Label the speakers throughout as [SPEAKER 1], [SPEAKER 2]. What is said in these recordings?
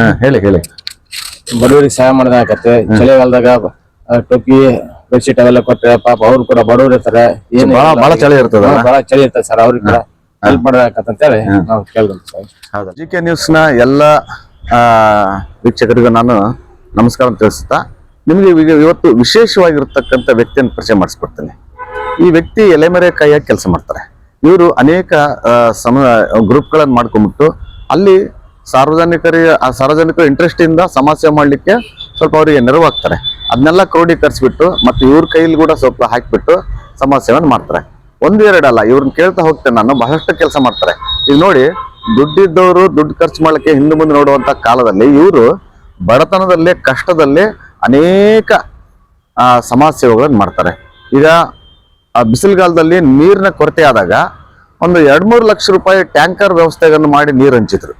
[SPEAKER 1] ಹಾ ಹೇಳಿ ಹೇಳಿ.
[SPEAKER 2] ಬಡವರಿಗೆ ಸಹಾಯ ಮಾಡದಾಗತ್ತೆ ಚಳಿಗಾಲದಾಗ ಆ, ಟೋಪಿ ಬೆಡ್ಶೀಟ್ ಅವೆಲ್ಲ ಕೊಟ್ರೆ ಪಾಪ ಅವ್ರು ಕೂಡ ಬಡವ್ರು ಇರ್ತಾರೆ. ಏನ್
[SPEAKER 1] ಬಹಳ- ಬಹಳ ಚಳಿ ಇರ್ತದ?
[SPEAKER 2] ಬಹಳ ಚಳಿ ಇರ್ತದೆ ಸರ್ ಅವ್ರಿಗೆ ಕೂಡ ಹೆಲ್ಪ್ ಮಾಡಬೇಕಂತೇಳಿ ನಾವು ಕೇಳ್ದಂ ಸರ್.
[SPEAKER 1] ಹೌದಾ. ಜಿ ಕೆ ನ್ಯೂಸ್ನ ಎಲ್ಲ ಆ, ವೀಕ್ಷಕರಿಗೂ ನಾನು ನಮಸ್ಕಾರ ತಿಳಿಸುತ್ತಾ ನಿಮಗೆ ಇವತ್ತು ವಿಶೇಷವಾಗಿರ್ತಕ್ಕಂಥ ವ್ಯಕ್ತಿಯನ್ನು ಪರಿಚಯ ಮಾಡಿಸ್ಕೊಡ್ತೇನೆ. ಈ ವ್ಯಕ್ತಿ ಎಲೆಮರೆ ಕೈಯಾಗಿ ಕೆಲಸ ಮಾಡ್ತಾರೆ. ಇವರು ಅನೇಕ ಸಮ ಗ್ರೂಪ್ಗಳನ್ನು ಮಾಡ್ಕೊಂಡ್ಬಿಟ್ಟು ಅಲ್ಲಿ ಸಾರ್ವಜನಿಕರಿಗೆ ಸಾರ್ವಜನಿಕರ ಇಂಟ್ರೆಸ್ಟ್ ಇಂದ ಸಮಸ್ಯೆ ಮಾಡ್ಲಿಕ್ಕೆ ಸ್ವಲ್ಪ ಅವರಿಗೆ ನೆರವಾಗ್ತಾರೆ. ಅದನ್ನೆಲ್ಲ ಕ್ರೋಢೀಕರಿಸ್ಬಿಟ್ಟು ಮತ್ತೆ ಇವ್ರ ಕೈಲಿ ಕೂಡ ಸ್ವಲ್ಪ ಹಾಕಿಬಿಟ್ಟು ಸಮಸ್ಯೆಯನ್ನು ಮಾಡ್ತಾರೆ. ಒಂದು ಎರಡಲ್ಲ ಇವ್ರನ್ನ ಕೇಳ್ತಾ ಹೋಗ್ತೇನೆ ನಾನು, ಬಹಳಷ್ಟು ಕೆಲಸ ಮಾಡ್ತಾರೆ. ಈಗ ನೋಡಿ, ದುಡ್ಡಿದ್ದವರು ದುಡ್ಡು ಖರ್ಚು ಮಾಡಲಿಕ್ಕೆ ಹಿಂದೆ ಮುಂದೆ ನೋಡುವಂಥ ಕಾಲದಲ್ಲಿ ಇವರು ಬಡತನದಲ್ಲೇ, ಕಷ್ಟದಲ್ಲಿ ಅನೇಕ ಸೇವೆಗಳನ್ನು ಮಾಡ್ತಾರೆ. ಈಗ ಬಿಸಿಲುಗಾಲದಲ್ಲಿ ನೀರಿನ ಕೊರತೆ ಆದಾಗ ಒಂದು ಎರಡು ಮೂರು ಲಕ್ಷ ರೂಪಾಯಿ ಟ್ಯಾಂಕರ್ ವ್ಯವಸ್ಥೆಗಳನ್ನು ಮಾಡಿ ನೀರು ಹಂಚಿದ್ರು.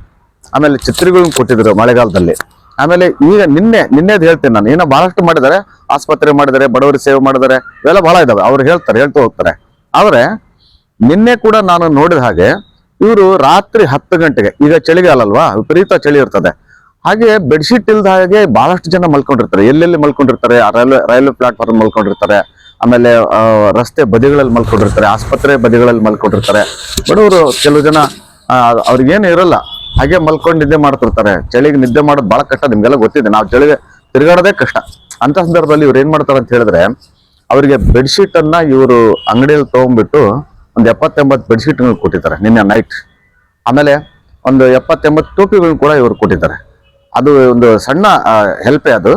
[SPEAKER 1] ಆಮೇಲೆ ಚಿತ್ರಗಳನ್ನ ಕೊಟ್ಟಿದ್ರು ಮಳೆಗಾಲದಲ್ಲಿ. ಆಮೇಲೆ ಈಗ ನಿನ್ನೆ, ನಿನ್ನೆದು ಹೇಳ್ತೀನಿ ನಾನು, ಏನೋ ಬಹಳಷ್ಟು ಮಾಡಿದ್ದಾರೆ, ಆಸ್ಪತ್ರೆ ಮಾಡಿದ್ದಾರೆ ಬಡವರಿಗೆ ಸೇವೆ ಮಾಡಿದ್ದಾರೆ, ಇವೆಲ್ಲ ಬಹಳ ಇದಾವೆ, ಅವ್ರು ಹೇಳ್ತಾರೆ, ಹೇಳ್ತಾ ಹೋಗ್ತಾರೆ. ಆದರೆ, ನಿನ್ನೆ ಕೂಡ ನಾನು ನೋಡಿದ ಹಾಗೆ, ಇವರು ರಾತ್ರಿ ಹತ್ತು ಗಂಟೆಗೆ, ಈಗ ಚಳಿಗಾಲ ಅಲ್ವಾ ವಿಪರೀತ ಚಳಿ ಇರ್ತದೆ. ಹಾಗೆ ಬೆಡ್ಶೀಟ್ ಇಲ್ದ ಹಾಗೆ ಬಹಳಷ್ಟು ಜನ ಮಲ್ಕೊಂಡಿರ್ತಾರೆ, ಎಲ್ಲೆಲ್ಲಿ ಮಲ್ಕೊಂಡಿರ್ತಾರೆ ರೈಲ್ವೆ ರೈಲ್ವೆ ಪ್ಲಾಟ್ಫಾರ್ಮ್ ಮಲ್ಕೊಂಡಿರ್ತಾರೆ, ಆಮೇಲೆ ರಸ್ತೆ ಬದಿಗಳಲ್ಲಿ ಮಲ್ಕೊಂಡಿರ್ತಾರೆ, ಆಸ್ಪತ್ರೆ ಬದಿಗಳಲ್ಲಿ ಮಲ್ಕೊಂಡಿರ್ತಾರೆ. ಬಡವರು ಕೆಲವು ಜನ ಅವ್ರಿಗೇನು ಇರಲ್ಲ ಹಾಗೆ ಮಲ್ಕೊಂಡು ನಿದ್ದೆ ಮಾಡ್ತಿರ್ತಾರೆ. ಚಳಿಗೆ ನಿದ್ದೆ ಮಾಡೋದು ಬಹಳ ಕಷ್ಟ, ನಿಮ್ಗೆಲ್ಲ ಗೊತ್ತಿದೆ. ನಾವು ಚಳಿಗೆ ತಿರುಗಾಡೋದೇ ಕಷ್ಟ. ಅಂತ ಸಂದರ್ಭದಲ್ಲಿ ಇವ್ರು ಏನ್ ಮಾಡ್ತಾರೆ ಅಂತ ಹೇಳಿದ್ರೆ, ಅವರಿಗೆ ಬೆಡ್ಶೀಟ್ ಅನ್ನ ಇವರು ಅಂಗಡಿಯಲ್ಲಿ ತಗೊಂಡ್ಬಿಟ್ಟು ಒಂದು ಎಪ್ಪತ್ತೆಂಬತ್ತು ಬೆಡ್ಶೀಟ್ ಕೊಟ್ಟಿದ್ದಾರೆ ನಿನ್ನೆ ನೈಟ್. ಆಮೇಲೆ ಒಂದು ಎಪ್ಪತ್ತೆಂಬತ್ತು ಟೋಪಿಗಳನ್ನ ಕೂಡ ಇವರು ಕೊಟ್ಟಿದ್ದಾರೆ. ಅದು ಒಂದು ಸಣ್ಣ ಹೆಲ್ಪೇ ಅದು.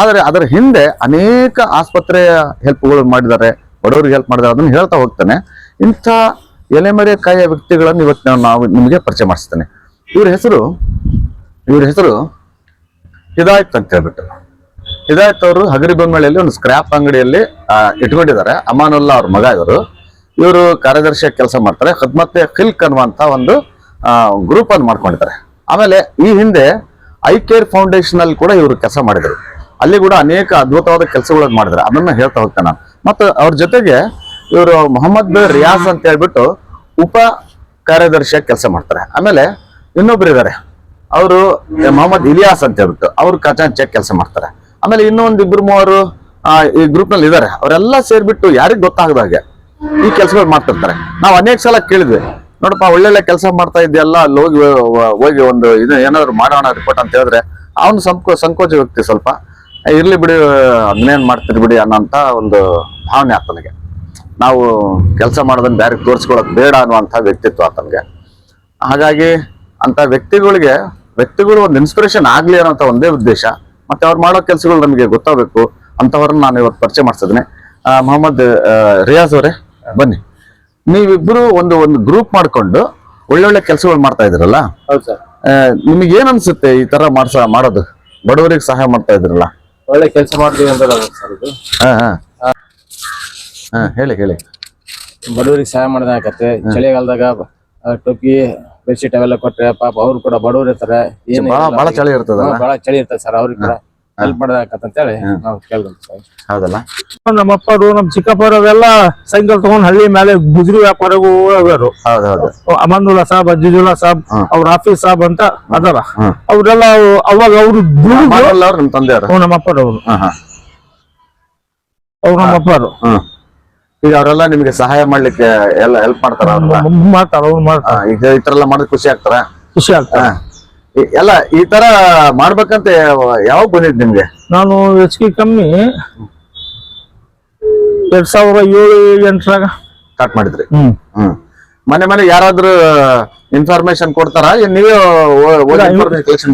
[SPEAKER 1] ಆದರೆ ಅದರ ಹಿಂದೆ ಅನೇಕ ಆಸ್ಪತ್ರೆಯ ಹೆಲ್ಪ್ಗಳು ಮಾಡಿದ್ದಾರೆ, ಬಡವರಿಗೆ ಹೆಲ್ಪ್ ಮಾಡಿದ್ದಾರೆ ಅದನ್ನು ಹೇಳ್ತಾ ಹೋಗ್ತಾನೆ. ಇಂಥ ಎಲೆಮರೆ ಕಾಯ ವ್ಯಕ್ತಿಗಳನ್ನು ಇವತ್ತು ನಾವು ನಿಮಗೆ ಪರಿಚಯ ಮಾಡಿಸ್ತೇನೆ. ಇವ್ರ ಹೆಸರು? ಇವ್ರ ಹೆಸರು? ಹಿದಾಯತ್ ಅಂತ ಹೇಳ್ಬಿಟ್ಟು. ಹಿದಾಯತ್ ಅವರು ಹಗರಿಬೊಮ್ಮಳೆಯಲ್ಲಿ ಒಂದು ಸ್ಕ್ರಾಪ್ ಅಂಗಡಿಯಲ್ಲಿ ಇಟ್ಕೊಂಡಿದ್ದಾರೆ. ಅಮಾನುಲ್ಲಾ ಅವ್ರ ಮಗ ಇವರು. ಇವರು ಕಾರ್ಯದರ್ಶಿಯಾಗಿ ಕೆಲಸ ಮಾಡ್ತಾರೆ. ಖದ್ಮತ್ತೆ ಖಿಲ್ಕ್ ಅನ್ನುವಂತ ಒಂದು ಗ್ರೂಪ್ ಅನ್ನು ಮಾಡ್ಕೊಂಡಿದ್ದಾರೆ. ಆಮೇಲೆ ಈ ಹಿಂದೆ ಐ ಕೇರ್ ಫೌಂಡೇಶನ್ ಅಲ್ಲಿ ಕೂಡ ಇವರು ಕೆಲಸ ಮಾಡಿದರು. ಅಲ್ಲಿ ಕೂಡ ಅನೇಕ ಅದ್ಭುತವಾದ ಕೆಲಸಗಳನ್ನು ಮಾಡಿದ್ದಾರೆ. ಅದನ್ನ ಹೇಳ್ತಾ ಹೋಗ್ತೇನೆ ಮತ್ತು ಅವ್ರ ಜೊತೆಗೆ ಇವರು ಮೊಹಮ್ಮದ್ ರಿಯಾಸ್ ಅಂತ ಹೇಳ್ಬಿಟ್ಟು ಉಪ ಕಾರ್ಯದರ್ಶಿಯಾಗಿ ಕೆಲಸ ಮಾಡ್ತಾರೆ. ಆಮೇಲೆ ಇನ್ನೊಬ್ರು ಇದ್ದಾರೆ ಅವರು ಮೊಹಮ್ಮದ್ ಇಲಿಯಾಸ್ ಅಂತ ಹೇಳ್ಬಿಟ್ಟು ಅವ್ರು ಖಜಾಂಚಿಯಾಗಿ ಕೆಲಸ ಮಾಡ್ತಾರೆ. ಆಮೇಲೆ ಇನ್ನೊಂದು ಇಬ್ರು ಮೂವರು ಈ ಗ್ರೂಪ್ನಲ್ಲಿ ಇದ್ದಾರೆ ಅವರೆಲ್ಲ ಸೇರ್ಬಿಟ್ಟು ಯಾರಿಗ್ ಗೊತ್ತಾಗದ ಹಾಗೆ ಈ ಕೆಲಸಗಳು ಮಾಡ್ತಿರ್ತಾರೆ. ನಾವು ಅನೇಕ ಸಲ ಕೇಳಿದ್ವಿ. ನೋಡಪ್ಪ, ಒಳ್ಳೊಳ್ಳೆ ಕೆಲಸ ಮಾಡ್ತಾ ಇದೆಯಲ್ಲ, ಅಲ್ಲಿ ಹೋಗಿ ಹೋಗಿ ಒಂದು ಇದು ಏನಾದ್ರು ಮಾಡೋಣ ರಿಪೋರ್ಟ್ ಅಂತ ಹೇಳಿದ್ರೆ ಅವನು ಸಂಕೋ, ಸಂಕೋಚ ವ್ಯಕ್ತಿ ಸ್ವಲ್ಪ ಇರ್ಲಿ ಬಿಡಿ ಅದನ್ನೇನ್ ಮಾಡ್ತೀರಿ ಬಿಡಿ ಅನ್ನೋಂತ ಒಂದು ಭಾವನೆ ಆತನಿಗೆ ನಾವು ಕೆಲಸ ಮಾಡೋದನ್ನ ಬೇರೆ ತೋರಿಸ್ಕೊಳಕ್ ಬೇಡ ಅನ್ನುವಂಥ ವ್ಯಕ್ತಿತ್ವ ಆತನಿಗೆ ಹಾಗಾಗಿ ಅಂತ ವ್ಯಕ್ತಿಗಳಿಗೆ ವ್ಯಕ್ತಿಗಳು ಒಂದು ಇನ್ಸ್ಪಿರೇಷನ್ ಆಗ್ಲಿ ಅನ್ನೋಂಥ ಒಂದೇ ಉದ್ದೇಶ. ಮತ್ತೆ ಅವ್ರು ಮಾಡೋ ಕೆಲಸಗಳು ನಮಗೆ ಗೊತ್ತಾಗಬೇಕು ಅಂತವ್ರನ್ನ ನಾನು ಇವತ್ತು ಪರಿಚಯ ಮಾಡಿಸಿದ್ದೀನಿ ಮೊಹಮ್ಮದ್ ರಿಯಾಜ್ ಅವರೇ ಬನ್ನಿ. ನೀವಿಬ್ರು ಒಂದು ಒಂದು ಗ್ರೂಪ್ ಮಾಡ್ಕೊಂಡು ಒಳ್ಳೊಳ್ಳೆ ಕೆಲಸಗಳು ಮಾಡ್ತಾ
[SPEAKER 2] ಇದ್ರಲ್ಲ
[SPEAKER 1] ನಿಮಗೆ ಏನ್ ಅನ್ಸುತ್ತೆ ಈ ತರ ಮಾಡ್ಸ ಮಾಡೋದು? ಬಡವರಿಗೆ ಸಹಾಯ ಮಾಡ್ತಾ ಇದ್ರಲ್ಲ
[SPEAKER 2] ಒಳ್ಳೆ ಕೆಲಸ ಮಾಡ್ತೀವಿ ಅಂತ ಸರ್ ಇದು.
[SPEAKER 1] ಹಾ ಹಾ. ಹಾ ಹೇಳಿ ಹೇಳಿ.
[SPEAKER 2] ಬಡವರಿಗೆ ಸಹಾಯ ಮಾಡಿದಾಗತ್ತೆ ಚಳಿಗಾಲದಾಗ ಟೊಪ್ಪಿ ಟೋಪಿ ಬೆಡ್ಶೀಟ್ ಅವೆಲ್ಲ ಕೊಟ್ರೆ ಪಾಪ ಅವ್ರು ಕೂಡ ಬಡವ್ರು ಇರ್ತಾರೆ. ಏನ್
[SPEAKER 1] ಬಹಳ ಬಹಳ ಚಳಿ ಇರ್ತದ
[SPEAKER 2] ಬಹಳ ಚಳಿ ಇರ್ತದೆ ಸರ್ ಅವ್ರಿಗೆ ಕೂಡ ಹೆಲ್ಪ್ ಮಾಡ್ದಾಕತ್ತಂತೇಳಿ ನಾವು ಕೇಳ್ದಂ ಸರ್.
[SPEAKER 1] ಹೌದಲ್ಲ?
[SPEAKER 3] ನಮ್ಮ ಅಪ್ಪರು ನಮ್ಮ ಚಿಕ್ಕಪ್ಪರು ಅವೆಲ್ಲ ಸೈಕಲ್ ತಗೊಂಡ್ ಹಳ್ಳಿ ಮೇಲೆ ಗುಜರಿ ವ್ಯಾಪಾರಗೂ ಅವರು
[SPEAKER 1] ಹೌದು ಹೌದು.
[SPEAKER 3] ಅಮಾನುಲ್ಲಾ ಸಾಬ್ ಅಜ್ಜುಲಾ
[SPEAKER 1] ಸಾಹಬ್.
[SPEAKER 3] ಅವ್ರ ಆಫೀಸ್ ಸಾಬ್ ಅಂತ ಅದರ. ಅವ್ರೆಲ್ಲ ಅವಾಗ ಅವ್ರು ದುಡಿದು
[SPEAKER 1] ಮಾಡಲ್ಲ ಅವ್ರು ನಿಮ್ ತಂದೆಯವರು?
[SPEAKER 3] ನಮ್ಮ ಅಪ್ಪರವ್ರು ಅವ್ರು ನಮ್ಮ ಅಪ್ಪರು.
[SPEAKER 1] ಹ್ಮ್ ಈಗ ಅವರೆಲ್ಲ ನಿಮ್ಗೆ ಸಹಾಯ ಮಾಡ್ಲಿಕ್ಕೆ ಎಲ್ಲ ಹೆಲ್ಪ್ ಮಾಡ್ತಾರ ಅವ್ರಲ್ಲ?
[SPEAKER 3] ಮಾಡ್ತಾರ ಅವ್ರು ಮಾಡ್ತಾರ.
[SPEAKER 1] ಈಗ ಈ ತರ ಎಲ್ಲ ಮಾಡಿದ್ರೆ ಖುಷಿ ಆಗ್ತಾರ?
[SPEAKER 3] ಖುಷಿ ಆಗ್ತಾ
[SPEAKER 1] ಎಲ್ಲ ಈ ತರ ಮಾಡ್ಬೇಕಂತ ಯಾವಾಗ ಬಂದಿದ್ ನಿಮ್ಗೆ?
[SPEAKER 3] ನಾನು ಹೆಚ್ಚಿಗೆ ಕಮ್ಮಿ ಎರಡ್ ಸಾವಿರ ಏಳು ಎಂಟರಾಗ.
[SPEAKER 1] ಸ್ಟಾರ್ಟ್ ಮಾಡಿದ್ರಿ.
[SPEAKER 3] ಹ್ಮ್.
[SPEAKER 1] ಹ್ಮ್. ಮನೆ ಮನೆ ಯಾರಾದ್ರೂ ಇನ್ಫಾರ್ಮೇಶನ್ ಕೊಡ್ತಾರ? ನೀವೇ?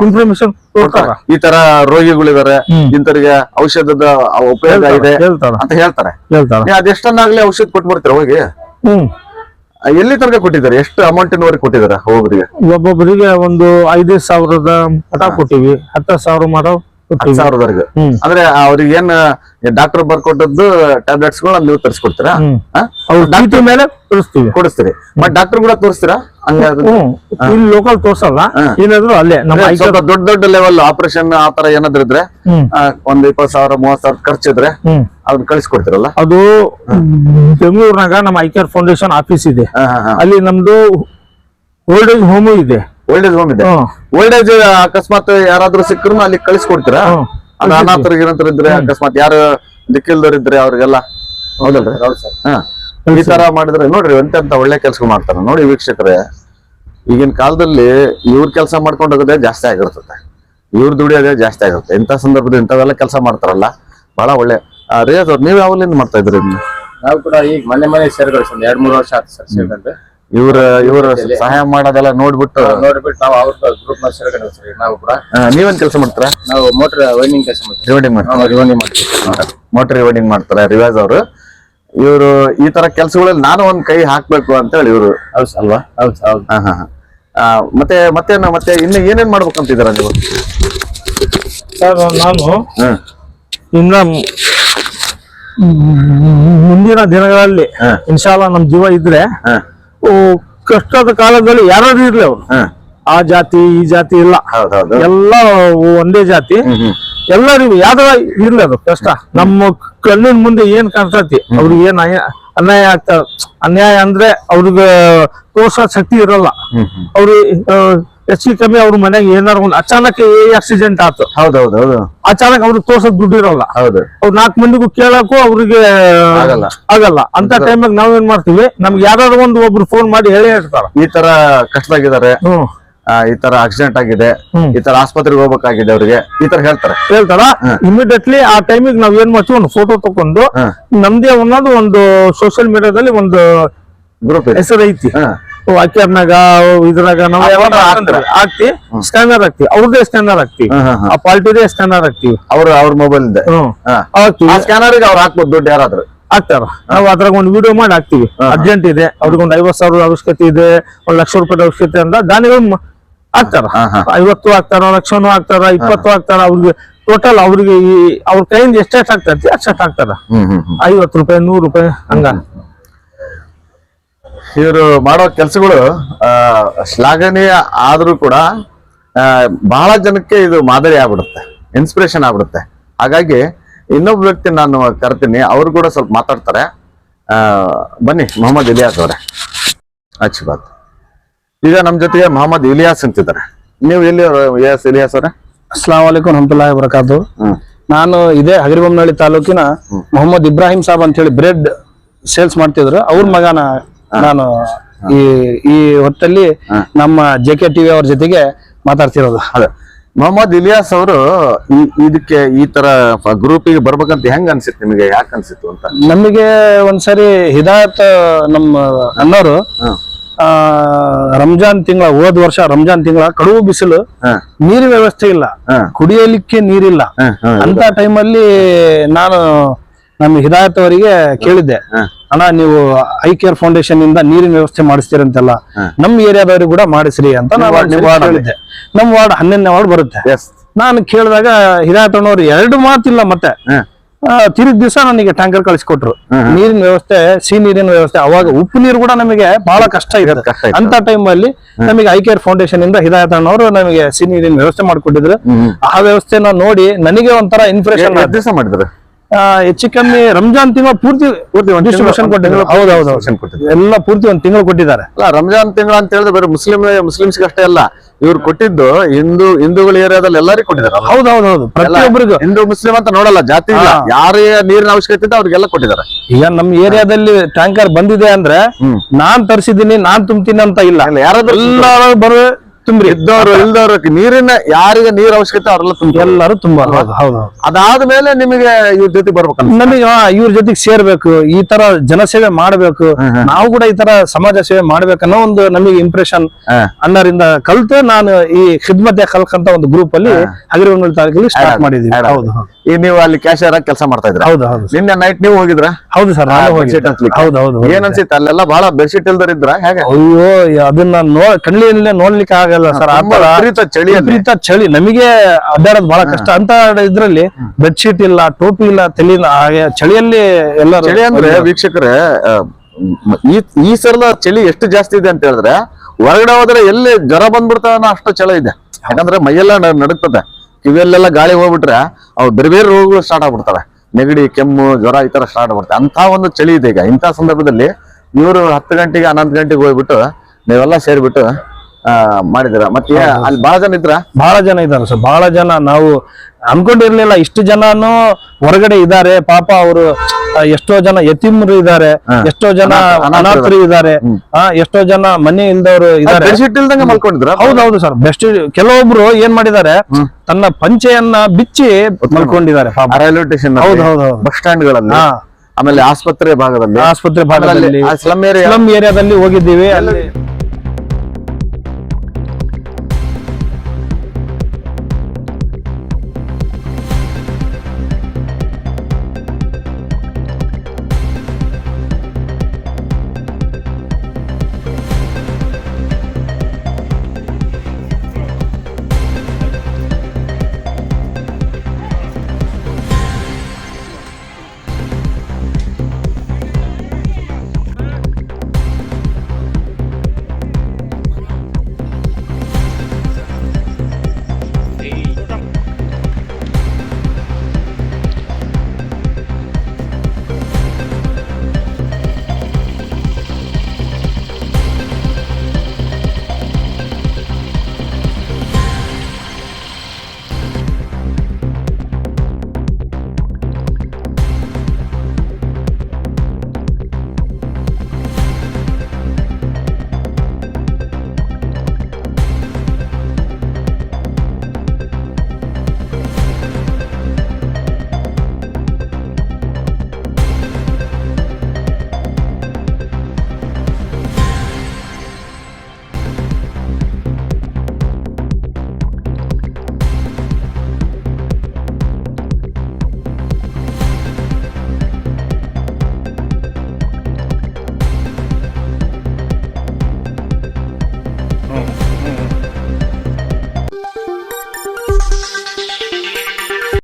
[SPEAKER 3] ಇನ್ಫಾರ್ಮೇಶನ್ ಕೊಡ್ತಾರ?
[SPEAKER 1] ಈ ತರ ರೋಗಿಗಳಿದಾರೆ. ಇಂತರಿಗೆ ಔಷಧದ ಉಪಯೋಗ ಇದೆ
[SPEAKER 3] ಹೇಳ್ತಾರ?
[SPEAKER 1] ಅಂತ ಹೇಳ್ತಾರೆ. ಅದೆಷ್ಟನ್ನಾಗ್ಲಿ ಔಷಧ ಕೊಟ್ಬಿಡ್ತೀರ ಹೋಗಿ?
[SPEAKER 3] ಹ್ಮ್.
[SPEAKER 1] ಎಲ್ಲಿ ತನಕ ಕೊಟ್ಟಿದ್ದಾರೆ? ಎಷ್ಟು ಅಮೌಂಟಿನವರೆಗೆ ಕೊಟ್ಟಿದ್ದಾರೆ
[SPEAKER 3] ಒಬ್ಬೊಬ್ಬರಿಗೆ ಒಂದು ಐದೈದು ಸಾವಿರದ ಮಠ ಕೊಟ್ಟಿವಿ. ಹತ್ತು ಸಾವಿರ ಮಠ
[SPEAKER 1] ಹತ್ತು ಸಾವಿರದವರೆಗೆ. ಅಂದ್ರೆ ಅವ್ರಿಗೆ ಏನ್ ಡಾಕ್ಟರ್ ಬರ್ಕೊಟ್ಟದ್ದು ಟ್ಯಾಬ್ಲೆಟ್ಸ್ ನೀವು ತರಿಸ್ಕೊಡ್ತೀರಾ?
[SPEAKER 3] ಅವ್ರ ಮೇಲೆ ತೋರಿಸ್ತೀವಿ.
[SPEAKER 1] ಕೊಡಿಸ್ತೀರಿ. ಮತ್ ಡಾಕ್ಟರ್ ಕೂಡ ತೋರಿಸ್ತೀರಾ?
[SPEAKER 3] ಇಲ್ಲಿ ಲೋಕಲ್ ತೋರ್ಸಲ್ಲ. ಏನಾದ್ರು ಅಲ್ಲೇ
[SPEAKER 1] ಸ್ವಲ್ಪ ದೊಡ್ಡ ದೊಡ್ಡ ಲೆವೆಲ್ ಆಪರೇಷನ್ ಆತರ ಏನಾದ್ರು ಇದ್ರೆ ಒಂದ್ ಇಪ್ಪತ್ ಸಾವಿರ ಮೂವತ್ ಸಾವಿರ ಖರ್ಚಿದ್ರೆ ಅದನ್ನ ಕಳಿಸ್ಕೊಡ್ತೀರಲ್ಲ?
[SPEAKER 3] ಅದು ಬೆಂಗಳೂರಿನಾಗ ನಮ್ಮ ಐಕ್ಯರ್ ಫೌಂಡೇಶನ್ ಆಫೀಸ್ ಇದೆ. ಅಲ್ಲಿ ನಮ್ದು ಓಲ್ಡ್ ಏಜ್ ಹೋಮು ಇದೆ.
[SPEAKER 1] Old age home. ಇದೆ. ಓಲ್ಡ್ ಏಜ್ ಅಕಸ್ಮಾತ್ ಯಾರಾದ್ರೂ ಸಿಕ್ಕರು ಅಲ್ಲಿ ಕಳಿಸ್ಕೊಡ್ತೀರಾ. ಅದು ಅನಾಥರಿಗೆ ಇದ್ರೆ ಅಕಸ್ಮಾತ್ ಯಾರು ದಿಕ್ಕಿಲ್ದವ್ರು ಇದ್ರೆ ಅವ್ರಿಗೆಲ್ಲ ಹೌದಲ್ರಿ. ಹಾ. ಈ ತರ ಮಾಡಿದ್ರೆ ನೋಡ್ರಿ ಎಂತೆಂತ ಒಳ್ಳೆ ಕೆಲಸ ಮಾಡ್ತಾರ. ನೋಡಿ ವೀಕ್ಷಕರೇ ಈಗಿನ ಕಾಲದಲ್ಲಿ ಇವ್ರ ಕೆಲಸ ಮಾಡ್ಕೊಂಡು ಹೋಗೋದೇ ಜಾಸ್ತಿ ಆಗಿರ್ತದೆ. ಇವ್ರ ದುಡಿಯೋದೇ ಜಾಸ್ತಿ ಆಗಿರುತ್ತೆ. ಇಂಥ ಸಂದರ್ಭದಲ್ಲಿ ಇಂಥವೆಲ್ಲ ಕೆಲಸ ಮಾಡ್ತಾರಲ್ಲ ಬಹಳ ಒಳ್ಳೆ. ಆ, ರಿಯಾಜ್ ಅವ್ರು ನೀವು ಯಾವಾಗಲಿಂದ ಮಾಡ್ತಾ ಇದ್ರಿ?
[SPEAKER 2] ನಾವು ಕೂಡ ಈಗ ಮನೆ ಮನೆ ಸೇರ್ಗಳು ಸರ್ ಎರಡ್ ಮೂರು ವರ್ಷ ಆಯ್ತು ಸರ್
[SPEAKER 1] ಇವ್ರ ಇವ್ರ ಸಹಾಯ ಮಾಡೋದೆಲ್ಲ ನೋಡ್ಬಿಟ್ಟು
[SPEAKER 2] ನೋಡ್ಬಿಟ್ಟು ನಾವು ಅವ್ರ ಗ್ರೂಪ್ನ ಸೇರ್ಕೊಂಡು ಸರ್ ನಾವು ಕೂಡ.
[SPEAKER 1] ನೀವೇನ್ ಕೆಲಸ ಮಾಡ್ತೀರಾ?
[SPEAKER 2] ನಾವು ಮೋಟರ್ ವೈಂಡಿಂಗ್ ಕೆಲಸ ಮಾಡ್ತೀವಿ.
[SPEAKER 1] ರಿವೈಂಡಿಂಗ್
[SPEAKER 2] ಮಾಡ್ತೀವಿ.
[SPEAKER 1] ಮೋಟರ್ ರಿವೈಂಡಿಂಗ್ ಮಾಡ್ತಾರೆ ರಿವಾಜ್ ಅವರು. ಇವರು ಈ ತರ ಕೆಲಸಗಳಲ್ಲಿ ನಾನು ಒಂದ್ ಕೈ ಹಾಕ್ಬೇಕು ಅಂತ ಹೇಳಿ ಇವರು.
[SPEAKER 2] ಹೌದು ಅಲ್ವಾ? ಹೌದು ಹೌದು.
[SPEAKER 1] ಹಾ ಹಾ ಮತ್ತೆ ಮತ್ತೆ ಮತ್ತೇನು ಮತ್ತೆ ಇನ್ನು ಏನೇನ್ ಮಾಡ್ಬೇಕಂತಿದ್ದೀರಾ ನೀವು?
[SPEAKER 3] ಸರ್ ನಾನು ಇನ್ನ ಮುಂದಿನ ದಿನಗಳಲ್ಲಿ
[SPEAKER 1] ಹಾ.
[SPEAKER 3] ಇನ್ಶಾಲ್ಲ ನಮ್ ಜೀವ ಇದ್ರೆ ಕಷ್ಟದ ಕಾಲದಲ್ಲಿ ಯಾರು ಇರ್ಲಿ ಅವ್ರು. ಆ ಜಾತಿ ಈ ಜಾತಿ ಇಲ್ಲ. ಎಲ್ಲ ಒಂದೇ ಜಾತಿ. ಎಲ್ಲರಿಗೂ ಯಾವ್ದಾರ ಇರ್ಲಿ ಅದು ಕಷ್ಟ. ನಮ್ಮ ಕಣ್ಣಿನ ಮುಂದೆ ಏನ್ ಕಾಣ್ತತಿ? ಅವ್ರಿಗೆ ಏನ್ ಅನ್ಯ- ಅನ್ಯಾಯ ಆಗ್ತಾ ಅನ್ಯಾಯ ಅಂದ್ರೆ ಅವ್ರಿಗೆ ತೋರ್ಸೋ ಶಕ್ತಿ ಇರಲ್ಲ. ಅವ್ರು ಹೆಚ್ಚು ಕಮ್ಮಿ ಅವ್ರ ಮನೆಗೆ ಏನಾರ ಒಂದು ಅಚಾನಕ್ ಆಕ್ಸಿಡೆಂಟ್ ಆತು.
[SPEAKER 1] ಹೌದೌದು ಹೌದು.
[SPEAKER 3] ಅಚಾನಕ್ ಅವ್ರಿಗೆ ತೋರ್ಸಕ್ ದುಡ್ಡು ಇರಲ್ಲ.
[SPEAKER 1] ಹೌದು.
[SPEAKER 3] ಅವ್ರು ನಾಲ್ಕು ಮಂದಿಗೂ ಕೇಳಕ್ಕೂ ಅವ್ರಿಗೆ
[SPEAKER 1] ಆಗಲ್ಲ.
[SPEAKER 3] ಆಗಲ್ಲ. ಅಂತ ಟೈಮಾಗ ಏನ್ ಮಾಡ್ತೀವಿ? ನಮ್ಗೆ ಯಾರು ಒಂದು ಒಬ್ರು ಫೋನ್ ಮಾಡಿ ಹೇಳಿ ಹೇಳ್ತಾರ.
[SPEAKER 1] ಈ ತರ ಕಷ್ಟದಾಗಿದ್ದಾರೆ.
[SPEAKER 3] ಹ್ಮ್.
[SPEAKER 1] ಆ, ಈ ತರ ಆಕ್ಸಿಡೆಂಟ್ ಆಗಿದೆ.
[SPEAKER 3] ಹ್ಮ್.
[SPEAKER 1] ಈ ತರ ಆಸ್ಪತ್ರೆಗೆ ಹೋಗ್ಬೇಕಾಗಿದೆ ಅವ್ರಿಗೆ. ಈ ತರ ಹೇಳ್ತಾರೆ.
[SPEAKER 3] ಹೇಳ್ತಾರ? ಇಮಿಡಿಯೇಟ್ಲಿ ಆ ಟೈಮಿಗೆ ನಾವ್ ಏನ್ ಮಾಡ್ತೀವಿ? ಒಂದು ಫೋಟೋ ತಕೊಂಡು
[SPEAKER 1] ಹಾ.
[SPEAKER 3] ನಮ್ದೇ ಅನ್ನೋದು ಒಂದು ಸೋಷಿಯಲ್ ಮೀಡಿಯಾದಲ್ಲಿ ಒಂದು
[SPEAKER 1] ಗ್ರೂಪ್ ಇದೆ.
[SPEAKER 3] ಹೆಸರು ಐತಿ
[SPEAKER 1] ಹಾ.
[SPEAKER 3] ವಾಕ್ಯರ್ನಾಗ ಇದ್ರಾಗ ನಾವು ಯಾವಾಗ ಹಾಕ್ತಿ ಸ್ಕ್ಯಾನರ್ ಹಾಕ್ತಿವಿ ಅವ್ರದೇ ಸ್ಕ್ಯಾನರ್ ಹಾಕ್ತಿವಿ. ಆ ಪಾರ್ಟಿದೇ ಸ್ಕ್ಯಾನರ್ ಹಾಕ್ತಿವಿ.
[SPEAKER 1] ಅವ್ರ ಅವ್ರ ಮೊಬೈಲ್ ಸ್ಕ್ಯಾನರ್ ಅವ್ರು ಹಾಕ್ಬೋದು ದುಡ್ಡು ಯಾರಾದ್ರೂ?
[SPEAKER 3] ಹಾಕ್ತಾರ. ನಾವು ಅದ್ರಾಗ ಒಂದು ವಿಡಿಯೋ ಮಾಡಿ ಹಾಕ್ತಿವಿ. ಅರ್ಜೆಂಟ್ ಇದೆ. ಅವ್ರಿಗೊಂದು ಐವತ್ ಸಾವಿರದ ಅವಶ್ಯಕತೆ ಇದೆ. ಒಂದ್ ಲಕ್ಷ ರೂಪಾಯಿ ಅವಶ್ಯಕತೆ ಅಂತ ದಾನಿಗಳು ಹಾಕ್ತಾರ. ಐವತ್ತು ಹಾಕ್ತಾರ ಲಕ್ಷನೂ ಹಾಕ್ತಾರ ಇಪ್ಪತ್ತು ಹಾಕ್ತಾರ ಅವ್ರಿಗೆ ಟೋಟಲ್ ಅವ್ರಿಗೆ ಈ ಅವ್ರ ಕೈಯಿಂದ ಎಷ್ಟೆಷ್ಟು ಆಗ್ತೈತಿ ಅಷ್ಟೆಷ್ಟು ಹಾಕ್ತಾರ. ಐವತ್ತು ರೂಪಾಯಿ ನೂರು ರೂಪಾಯಿ ಹಂಗ.
[SPEAKER 1] ಇವರು ಮಾಡೋ ಕೆಲಸಗಳು ಶ್ಲಾಘನೀಯ ಆದರೂ ಕೂಡ ಬಹಳ ಜನಕ್ಕೆ ಇದು ಮಾದರಿ ಆಗ್ಬಿಡುತ್ತೆ ಇನ್ಸ್ಪಿರೇಷನ್ ಆಗ್ಬಿಡುತ್ತೆ. ಹಾಗಾಗಿ ಇನ್ನೊಬ್ಬ ವ್ಯಕ್ತಿ ನಾನು ಕರ್ತೀನಿ ಅವರು ಕೂಡ ಸ್ವಲ್ಪ ಮಾತಾಡ್ತಾರೆ. ಬನ್ನಿ ಮೊಹಮ್ಮದ್ ಇಲಿಯಾಸ್ ಅವರೇ. ಅಚ್ಚು ಬಾತ್ ಈಗ ನಮ್ಮ ಜೊತೆಗೆ ಮೊಹಮ್ಮದ್ ಇಲಿಯಾಸ್ ಅಂತಿದ್ದಾರೆ. ನೀವು ಎಲ್ಲಿ ಇಲಿಯಾಸ್ ಇಲಿಯಾಸ್ ಅವರೇ?
[SPEAKER 4] ಅಸ್ಲಾಂ ವಲೈಕುಂ ರಹಮತುಲ್ಲಾಹಿ
[SPEAKER 1] ಬರಕಾತು
[SPEAKER 4] ನಾನು ಇದೇ ಹಗರಿಬೊಮ್ಮನಹಳ್ಳಿ ತಾಲೂಕಿನ ಮೊಹಮ್ಮದ್ ಇಬ್ರಾಹಿಂ ಸಾಬ್ ಅಂತ ಹೇಳಿ ಬ್ರೆಡ್ ಸೇಲ್ಸ್ ಮಾಡ್ತಿದ್ರು. ಅವ್ರ ಮಗನ ನಾನು ಈ ಈ ಹೊತ್ತಲ್ಲಿ ನಮ್ಮ ಜೆ ಕೆ ಟಿವಿ ಅವ್ರ ಜೊತೆಗೆ ಮಾತಾಡ್ತಿರೋದು.
[SPEAKER 1] ಅದೇ. ಮೊಹಮ್ಮದ್ ಇಲಿಯಾಸ್ ಅವರು ಇದಕ್ಕೆ ಈ ತರ ಗ್ರೂಪಿಗೆ ಬರ್ಬೇಕಂತ ಹೆಂಗ್ ಅನ್ಸಿತ್ತು ನಿಮಗೆ? ಯಾಕೆ ಅನ್ಸಿತ್ತು ಅಂತ?
[SPEAKER 4] ನಮಗೆ ಒಂದ್ಸರಿ ಹಿದಾಯತ್ ನಮ್ಮ ಅಣ್ಣವರು ಆ ರಂಜಾನ್ ತಿಂಗಳ ಹೋದ್ ವರ್ಷ ರಂಜಾನ್ ತಿಂಗಳ ಕಡುವು ಬಿಸಿಲು
[SPEAKER 1] ನೀರು
[SPEAKER 4] ನೀರಿನ ವ್ಯವಸ್ಥೆ ಇಲ್ಲ ಕುಡಿಯಲಿಕ್ಕೆ ನೀರಿಲ್ಲ. ಅಂತ ಟೈಮಲ್ಲಿ ನಾನು ನಮ್ಮ ಹಿದಾಯತ್ ಅವರಿಗೆ ಕೇಳಿದ್ದೆ. ಅಣ್ಣ ನೀವು ಐ ಕೇರ್ ಫೌಂಡೇಶನ್ ಇಂದ ನೀರಿನ ವ್ಯವಸ್ಥೆ ಮಾಡಿಸ್ತೀರಂತೆಲ್ಲ. ನಮ್ಮ ಏರಿಯಾದವ್ರಿಗೆ ಕೂಡ ಮಾಡಿಸ್ರಿ ಅಂತ
[SPEAKER 1] ಹೇಳಿದ್ದೆ
[SPEAKER 4] ನಮ್
[SPEAKER 1] ವಾರ್ಡ್ ಅಲ್ಲಿ?
[SPEAKER 4] ನಮ್ಮ ವಾರ್ಡ್ ಹನ್ನೊಂದನೇ ವಾರ್ಡ್ ಬರುತ್ತೆ. ನಾನು ಕೇಳಿದಾಗ ಹಿದಾಯತ್ ಅಣ್ಣವ್ರು ಎರಡು ಮಾತಿಲ್ಲ ಮತ್ತೆ. ತಿರುಗ್ ದಿವಸ ನನಗೆ ಟ್ಯಾಂಕರ್ ಕಳಿಸ್ಕೊಟ್ರು. ನೀರಿನ ವ್ಯವಸ್ಥೆ ಸಿಹಿ ನೀರಿನ ವ್ಯವಸ್ಥೆ ಅವಾಗ ಉಪ್ಪು ನೀರು ಕೂಡ ನಮಗೆ ಬಹಳ ಕಷ್ಟ
[SPEAKER 1] ಇದೆ.
[SPEAKER 4] ಅಂತ ಟೈಮ್ ಅಲ್ಲಿ ನಮಗೆ ಐ ಕೇರ್ ಫೌಂಡೇಶನ್ ಇಂದ ಹಿದಾಯತ್ ಅಣ್ಣವರು ನಮಗೆ ಸಿಹಿ ನೀರಿನ ವ್ಯವಸ್ಥೆ ಮಾಡಿಕೊಟ್ಟಿದ್ರು. ಆ ವ್ಯವಸ್ಥೆನ ನೋಡಿ ನನಗೆ ಒಂಥರ ಇನ್ಫ್ರೆಷನ್
[SPEAKER 1] ಮಾಡಿದ್ರು?
[SPEAKER 4] ಹೆಚ್ಚು ಕಮ್ಮಿ ರಂಜಾನ್ ತಿಂಗಳು ಪೂರ್ತಿ
[SPEAKER 1] ಪೂರ್ತಿ ಒಂದ್
[SPEAKER 4] ಡಿಸ್ಟ್ರಿಬ್ಯೂಷನ್ ಕೊಟ್ಟಿದ್ರು
[SPEAKER 1] distribution ಕೊಟ್ಟಿದ್ದಾರೆ.
[SPEAKER 4] ಎಲ್ಲ ಪೂರ್ತಿ ಒಂದ್ ತಿಂಗಳು ಕೊಟ್ಟಿದ್ದಾರೆ.
[SPEAKER 1] ಅಲ್ಲ ರಂಜಾನ್ ತಿಂಗಳು ಅಂತ ಹೇಳಿದ್ರೆ ಬರೀ ಮುಸ್ಲಿಂ ಮುಸ್ಲಿಮ್ಸ್ ಅಷ್ಟೇ ಅಲ್ಲ. ಇವ್ರು ಕೊಟ್ಟಿದ್ದು ಹಿಂದೂ ಹಿಂದೂಗಳ ಏರಿಯಾದಲ್ಲಿ ಎಲ್ಲರಿಗೂ ಕೊಟ್ಟಿದ್ದಾರೆ
[SPEAKER 4] ಹೌದು ಪ್ರತಿಯೊಬ್ಬರಿಗೂ
[SPEAKER 1] ಹಿಂದೂ. ಮುಸ್ಲಿಂ ಅಂತ ನೋಡಲ್ಲ ಜಾತಿ ಇಲ್ಲ. ಯಾರೇ ನೀರಿನ ಅವಶ್ಯಕತೆ ಇದೆ ಅವ್ರಿಗೆಲ್ಲ ಕೊಟ್ಟಿದ್ದಾರೆ.
[SPEAKER 4] ಈಗ ನಮ್ ಏರಿಯಾದಲ್ಲಿ ಟ್ಯಾಂಕರ್ ಬಂದಿದೆ ಅಂದ್ರೆ. ನಾನ್ ತರಿಸಿದ್ದೀನಿ ನಾನ್ ತುಂಬ್ತೀನಿ ಅಂತ ಇಲ್ಲ.
[SPEAKER 1] ಇಲ್ಲ, ಯಾರಾದ್ರೂ
[SPEAKER 4] ಎಲ್ಲರೂ ಬರೋ ತುಂಬ್ರಿ.
[SPEAKER 1] ಇದ್ದವ್ರು ಇಲ್ದವ್ರು ನೀರಿನ ಯಾರಿಗೆ ನೀರ್ ಅವಶ್ಯಕತೆ ಅವ್ರೆಲ್ಲ ತುಂಬ
[SPEAKER 4] ಎಲ್ಲರೂ ತುಂಬಾ. ಹೌದು ಹೌದು
[SPEAKER 1] ಅದಾದ್ಮೇಲೆ ನಿಮಗೆ ಇವ್ರ ಜೊತೆ ಬರ್ಬೇಕು
[SPEAKER 4] ನಮಗೆ ಇವ್ರ ಜೊತೆಗೆ ಸೇರ್ಬೇಕು. ಈ ತರ ಜನಸೇವೆ ಮಾಡ್ಬೇಕು. ನಾವು ಕೂಡ ಈ ತರ ಸಮಾಜ ಸೇವೆ ಮಾಡ್ಬೇಕನ್ನೋ ಒಂದು ನಮಗೆ ಇಂಪ್ರೆಷನ್ ಅನ್ನೋರಿಂದ ಕಲ್ತು ನಾನು ಈ ಖಿದ್ಮತೆ ಕಲ್ಕಂತ ಒಂದು ಗ್ರೂಪ್ ಅಲ್ಲಿ ಹಗರಿಬಂಗಲ್ ತಾಲೂಕಲ್ಲಿ ಸ್ಟಾರ್ಟ್ ಮಾಡಿದೀವಿ ಹೌದು
[SPEAKER 1] ಈ ನೀವು ಅಲ್ಲಿ ಕ್ಯಾಶಿಯರ್ ಆಗಿ ಕೆಲಸ ಮಾಡ್ತಾ ಇದ್ರ
[SPEAKER 4] ಹೌದು ಹೌದು
[SPEAKER 1] ನಿನ್ನೆ ನೈಟ್ ನೀವು ಹೋಗಿದ್ರ?
[SPEAKER 4] ಹೌದು ಸರ್ ಹೋಗಿದ್ದೆ. ಹೌದು ಹೌದು.
[SPEAKER 1] ಏನ್ ಅನ್ಸಿತ್ತು? ಅಲ್ಲೆಲ್ಲ ಬಹಳ ಬೆಡ್ಶೀಟ್ ಇಲ್ದರಿದ್ರ ಹೇಗೆ?
[SPEAKER 4] ಅಯ್ಯೋ ಅದನ್ನ ನೋ ಕಣ್ಣಿನಲ್ಲೇ ನೋಡ್ಲಿಕ್ಕೆ ಆಗಲ್ಲ ಸರ್ ಚಳಿ
[SPEAKER 1] ವಿಪರೀತ.
[SPEAKER 4] ಚಳಿ. ನಮಗೆ ಅಡ್ಡಾಡೋದು ಬಹಳ ಕಷ್ಟ. ಅಂತ ಇದ್ರಲ್ಲಿ ಬೆಡ್ಶೀಟ್ ಇಲ್ಲ ಟೋಪಿ ಇಲ್ಲ ತಲೆ ಹಾಗೆ ಚಳಿಯಲ್ಲಿ ಎಲ್ಲ
[SPEAKER 1] ಚಳಿ ಅಂದ್ರೆ ವೀಕ್ಷಕರೇ ಈ ಈ ಸಲ ಚಳಿ ಎಷ್ಟು ಜಾಸ್ತಿ ಇದೆ ಅಂತ ಹೇಳಿದ್ರೆ ಹೊರಗಡೆ ಹೋದ್ರೆ ಎಲ್ಲಿ ಜ್ವರ ಬಂದ್ಬಿಡ್ತಾವ ಅನ್ನೋ ಅಷ್ಟು ಚಳ ಇದೆ. ಯಾಕಂದ್ರೆ ಮೈಯೆಲ್ಲ ನಡುಕ್ತದೆ ಕಿವಿಯಲ್ಲೆಲ್ಲ ಗಾಳಿ ಹೋಗ್ಬಿಟ್ರೆ ಅವು ಬೇರೆ ಬೇರೆ ರೋಗಗಳು ಸ್ಟಾರ್ಟ್ ಆಗ್ಬಿಡ್ತವೆ. ನೆಗಡಿ ಕೆಮ್ಮು ಜ್ವರ ಈ ತರ ಸ್ಟಾರ್ಟ್ ಆಗ್ಬಿಡ್ತಾರೆ ಅಂತ ಒಂದು ಚಳಿ ಇದೆ ಈಗ. ಇಂಥ ಸಂದರ್ಭದಲ್ಲಿ ಇವರು ಹತ್ತು ಗಂಟೆಗೆ ಹನ್ನೊಂದು ಗಂಟೆಗೆ ಹೋಗ್ಬಿಟ್ಟು ನೀವೆಲ್ಲ ಸೇರ್ಬಿಟ್ಟು ಮಾಡಿದಿರ? ಮತ್ತೆ ಅಲ್ಲಿ ಬಹಳ ಜನ ಇದ್ರ?
[SPEAKER 4] ಬಹಳ ಜನ ಇದ್ದಾರೆ ಸರ್ ಬಹಳ ಜನ. ನಾವು ಅನ್ಕೊಂಡಿರ್ಲಿಲ್ಲ ಇಷ್ಟು ಜನನು ಹೊರಗಡೆ ಇದ್ದಾರೆ. ಪಾಪ ಅವರು ಎಷ್ಟೋ ಜನ ಯತಿಮ್ರು ಇದ್ದಾರೆ ಎಷ್ಟೋ ಜನ
[SPEAKER 1] ಅನಾಥ- ಅನಾಥರು
[SPEAKER 4] ಇದ್ದಾರೆ. ಎಷ್ಟೋ ಜನ ಮನೆ ಇಲ್ದವರು ಇದ್ದಾರೆ. ಹೌದೌದು ಸರ್ ಬೆಸ್ಟ್ ಕೆಲವೊಬ್ರು ಏನ್ ಮಾಡಿದ್ದಾರೆ ತನ್ನ ಪಂಚೆಯನ್ನ ಬಿಚ್ಚಿ ಮಲ್ಕೊಂಡಿದ್ದಾರೆ
[SPEAKER 1] ರೈಲ್ವೆ ಸ್ಟೇಷನ್
[SPEAKER 4] ಹೌದು.
[SPEAKER 1] ಬಸ್
[SPEAKER 4] ಸ್ಟ್ಯಾಂಡ್ಗಳಲ್ಲಿ
[SPEAKER 1] ಆಮೇಲೆ ಆಸ್ಪತ್ರೆ ಭಾಗದಲ್ಲಿ.
[SPEAKER 4] ಆಸ್ಪತ್ರೆ ಭಾಗದಲ್ಲಿ ಸ್ಲಮ್ ಏರಿಯಾದಲ್ಲಿ ಹೋಗಿದ್ದೀವಿ ಅಲ್ಲಿ